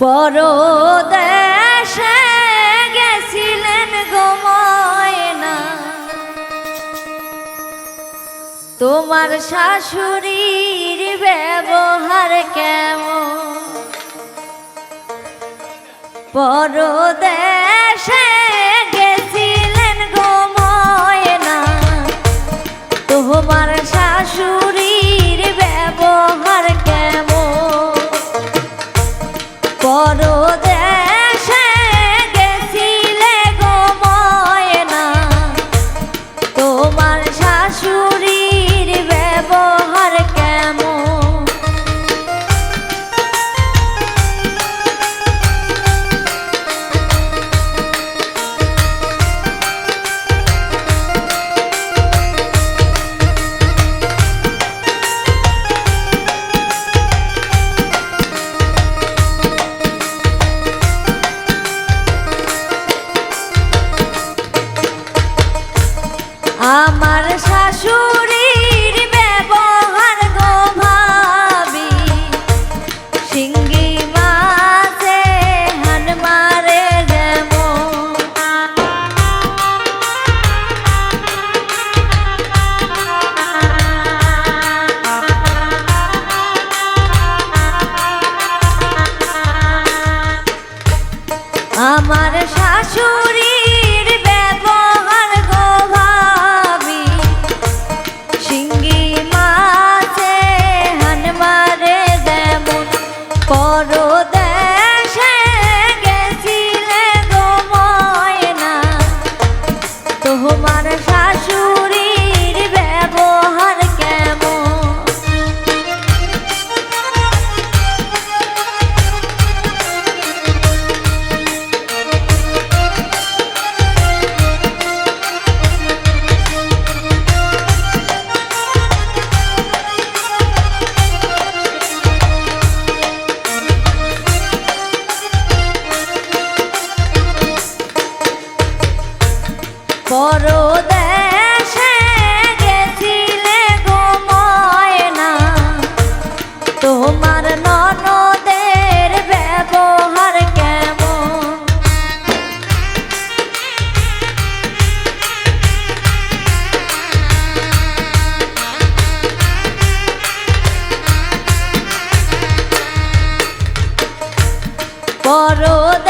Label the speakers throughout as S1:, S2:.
S1: পরদেশে গেছিলেন গোময়না তোমার শাশুড়ির ব্যবহার কেমন? পরদেশে গেছিলেন গোময়না তোমার শাশুড়ির আমার শাশুড়ির ব্যবহার গো ভাবি। সিঙ্গি মাছে হান মারে যেমন। আমার শাশুড়ির তোমার ননদের ব্যবহার কেমন? পরদেশে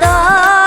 S1: 的。